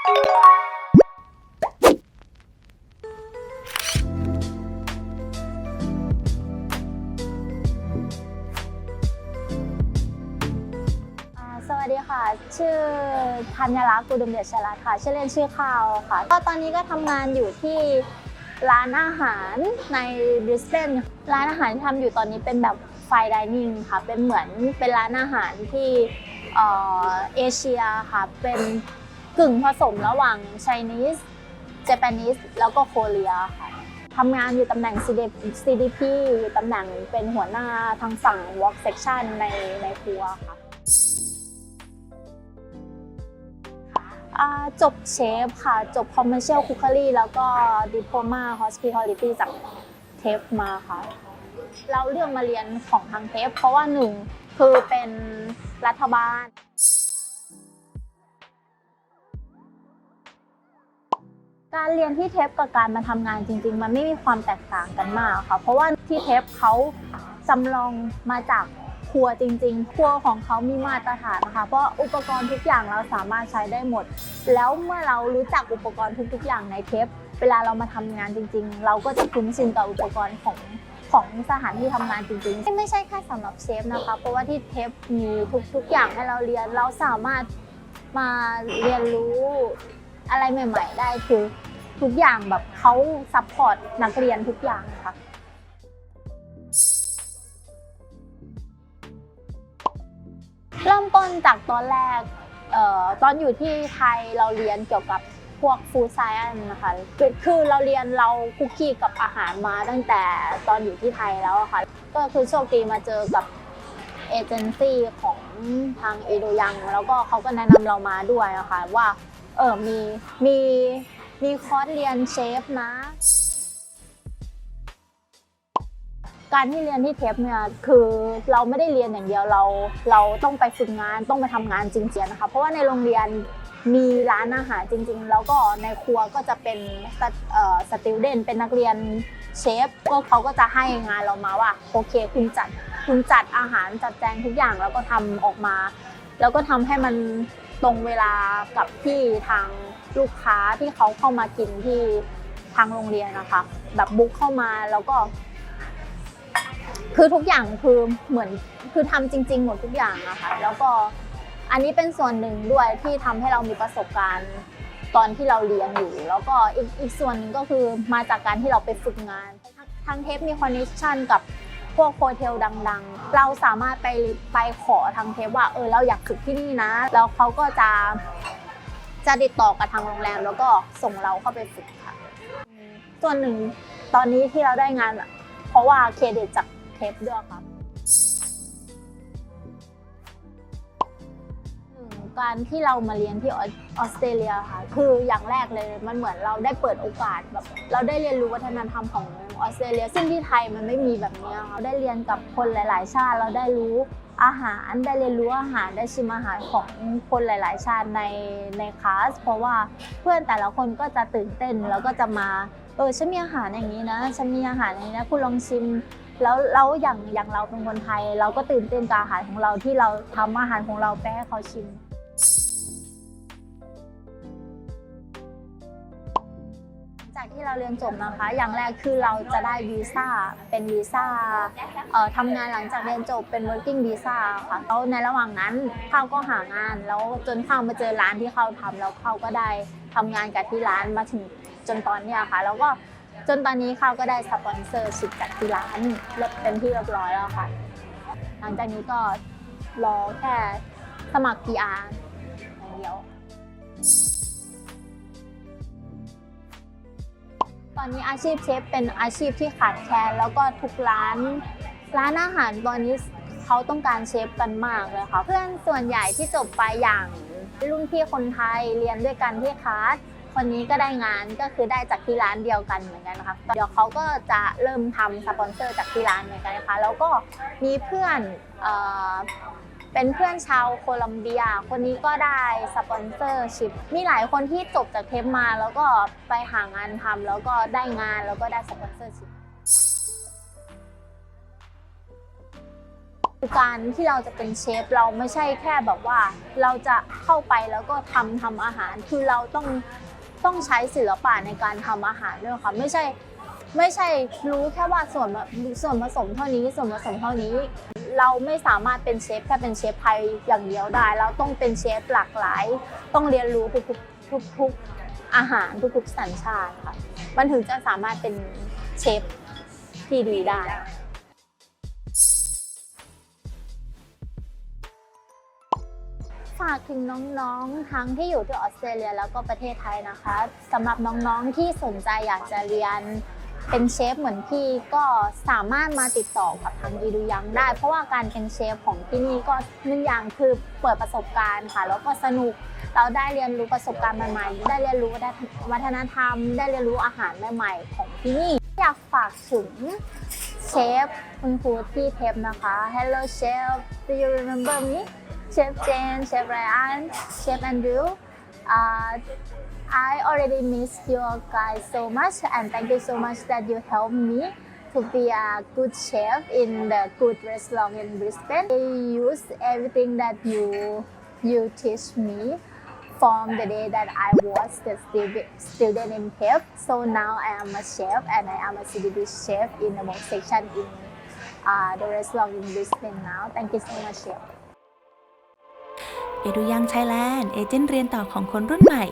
สวัสดีค่ะ ชื่อธัญรักษ์กุดุมเดชชรัตน์ค่ะ ชื่อเล่นชื่อข้าวค่ะ ก็ตอนนี้ก็ทำงานอยู่ที่ร้านอาหารในบริสเบนร้านอาหารที่ทำอยู่ตอนนี้เป็นแบบไฟดิเนิ่งค่ะ เป็นเหมือนเป็นร้านอาหารที่เอเอเชียค่ะ เป็น กึ่งผสมระหว่าง Chinese Japanese แล้วก็โคเรียค่ะทำงานอยู่ตำแหน่ง CDP อยู่ตำแหน่งเป็นหัวหน้าทางฝั่ง Work Section ในในครัวค่ะจบเชฟค่ะ จบ Commercial Cookery แล้วก็ Diploma Hospitality จากเทฟมาค่ะ เราเลือกมาเรียนของทางเทฟเพราะว่าหนึ่งคือเป็นรัฐบาล การเรียนที่เทปกับการมาทำงานจริง ๆ มันไม่มีความแตกต่างกันมากค่ะ เพราะว่าที่เทปเขาจำลองมาจากครัวจริง ๆ ครัวของเขามีมาตรฐานนะคะ เพราะอุปกรณ์ทุกอย่างเราสามารถใช้ได้หมด แล้วเมื่อเรารู้จักอุปกรณ์ทุก ๆ อย่างในเทป เวลาเรามาทำงานจริง ๆ เราก็จะคุ้นชินกับอุปกรณ์ของของสถานที่ทำงานจริงๆ ไม่ใช่แค่สำหรับเชฟนะคะ เพราะว่าที่เทปมีทุกๆอย่างให้เราเรียน เราสามารถมาเรียนรู้ อะไรใหม่ ๆ ได้คือทุกอย่างแบบเขาซัพพอร์ตนักเรียนทุกอย่างค่ะเริ่มต้นจากตอนแรกออตอนอยู่ที่ไทยเราเรียนเกี่ยวกับพวกฟู้ดไซแอนนะคะคือเราเรียนเราคุกคีกับอาหารมาตั้งแต่ตอนอยู่ที่ไทยแล้วค่ะ ก็คือโชคดีมาเจอกับเอเจนซี่ของทางเอโดยังแล้วก็เขาก็แนะนำเรามาด้วยอะคะว่า เออมีมีมีคอร์สเรียนเชฟนะ การที่เรียนที่เทปเนี่ยคือเราไม่ได้เรียนอย่างเดียวเรา เราต้องไปฝึกงานต้องไปทำงานจริงๆนะคะเพราะว่าในโรงเรียนมีร้านอาหารจริง ๆ แล้วก็ในครัวก็จะเป็นสติวเดนเป็นนักเรียนเชฟก็เขาก็จะให้งานเรามาว่าโอเคคุณจัดคุณจัดอาหารจัดแจงทุกอย่างแล้วก็ทำออกมา แล้วก็ทำให้มัน ตรงเวลากับที่ทางลูกค้าที่เขาเข้ามากินที่ทางโรงเรียนนะคะ แบบบุ๊กเข้ามาแล้วก็ คือทุกอย่างคือเหมือนคือทำจริง ๆ หมดทุกอย่างอะคะ แล้วก็อันนี้เป็นส่วนหนึ่งด้วยที่ทำให้เรามีประสบการณ์ตอนที่เราเรียนอยู่ แล้วก็อีกอีกส่วนหนึ่งก็คือมาจากการที่เราไปฝึกงานทางทางเทปมีคอนเนคชั่นกับ พวกโฮเทลดังๆ เราสามารถไปไปขอทางเทปว่าเออเราอยากฝึกที่นี่นะ แล้วเขาก็จะจะติดต่อกับทางโรงแรม แล้วก็ส่งเราเข้าไปฝึกค่ะ ส่วนหนึ่งตอนนี้ที่เราได้งานเพราะว่าเครดิตจากเทปด้วยครับ การที่เรามาเรียนที่ออสเตรเลียค่ะ คืออย่างแรกเลยมันเหมือนเราได้เปิดโอกาสแบบเราได้เรียนรู้วัฒนธรรมของออสเตรเลีย ซึ่งที่ไทยมันไม่มีแบบนี้เราได้เรียนกับคนหลาย ๆ ชาติเราได้รู้อาหารได้เรียนรู้อาหารได้ชิมอาหารของคนหลาย ๆ ชาติในในคลาส เพราะว่าเพื่อนแต่ละคนก็จะตื่นเต้นแล้วก็จะมาเออฉันมีอาหารอย่างนี้นะฉันมีอาหารอย่างนี้นะคุณลองชิมแล้วแล้วอย่างอย่างเราเป็นคนไทย เราก็ตื่นเต้นกับอาหารของเราที่เราทำอาหารของเราไปให้เขาชิม จากที่เราเรียนจบนะคะ อย่างแรกคือเราจะได้วีซ่า เป็นวีซ่าทำงานหลังจากเรียนจบเป็น working visa ค่ะแล้วในระหว่างนั้นเข้าก็หางาน แล้วจนเข้ามาเจอร้านที่เขาทำแล้วเขาก็ได้ทำงานกับที่ร้านมาถึงจนตอนนี้ค่ะ แล้วก็จนตอนนี้เขาก็ได้สปอนเซอร์ชิพจากที่ร้านเรียบเป็นที่เรียบร้อยแล้วค่ะ หลังจากนี้ก็รอแค่สมัคร PR อย่างเดียว อนนี้อาชีพเชฟเป็นอาชีพที่ขาดแคลนแล้วก็ทุกร้าน ร้านอาหารตอนนี้เขาต้องการเชฟกันมากเลยค่ะเพื่อนส่วนใหญ่ที่จบไปอย่างรุ่นพี่คนไทยเรียนด้วยกันที่คลาสคนนี้ก็ได้งานก็คือได้จากที่ร้านเดียวกันเหมือนกันนะคะเดี๋ยวเขาก็จะเริ่มทำสปอนเซอร์จากที่ร้านเหมือนกันนะคะแล้วก็มีเพื่อน เป็นเพื่อนชาวโคลัมเบีย คนนี้ก็ได้สปอนเซอร์ชิพมีหลายคนที่จบจากเทปมาแล้วก็ไปหางานทำแล้วก็ได้งานแล้วก็ได้สปอนเซอร์ชิพการที่เราจะเป็นเชฟเราไม่ใช่แค่แบบว่า เราจะเข้าไปแล้วก็ทำทำอาหาร คือเราต้องต้องใช้ศิลปะในการทำอาหารด้วยค่ะไม่ใช่ไม่ใช่รู้แค่ว่าส่วนแบบส่วนผสมเท่านี้ส่วนผสมเท่านี้ เราไม่สามารถเป็นเชฟแค่เป็นเชฟไทยอย่างเดียวได้ เราต้องเป็นเชฟหลากหลาย ต้องเรียนรู้ทุกๆทุกๆอาหารทุกๆสัญชาติค่ะมันถึงจะสามารถเป็นเชฟที่ดีได้ฝากถึงน้องๆ ทั้งที่อยู่ที่ออสเตรเลียแล้วก็ประเทศไทยนะคะสำหรับน้องๆ ที่สนใจอยากจะเรียน เป็นเชฟเหมือนพี่ก็สามารถมาติดต่อกับทางอีดูยังได้ เพราะว่าการเป็นเชฟของที่นี่ก็หนึ่งอย่างคือเปิดประสบการณ์ค่ะ แล้วก็สนุกเราได้เรียนรู้ประสบการณ์ใหม่ๆ ได้เรียนรู้วัฒนธรรม ได้เรียนรู้อาหารใหม่ๆ ของที่นี่ อยากฝากถึงเชฟคุณครูที่เทปนะคะ Hello chef do you remember me Chef Jane, Chef Ryan, Chef Andrew. Uh, I already miss you guys so much and thank you so much that you helped me to be a good chef in the good restaurant in Brisbane. I use everything that you you teach me from the day that I was the student in PEP. So now I am a chef and I am a CDB chef in the most section in uh, the restaurant in Brisbane now. Thank you so much, chef. เอดูยังไทยแลนด์เอเจนต์เรียนต่อของคนรุ่นใหม่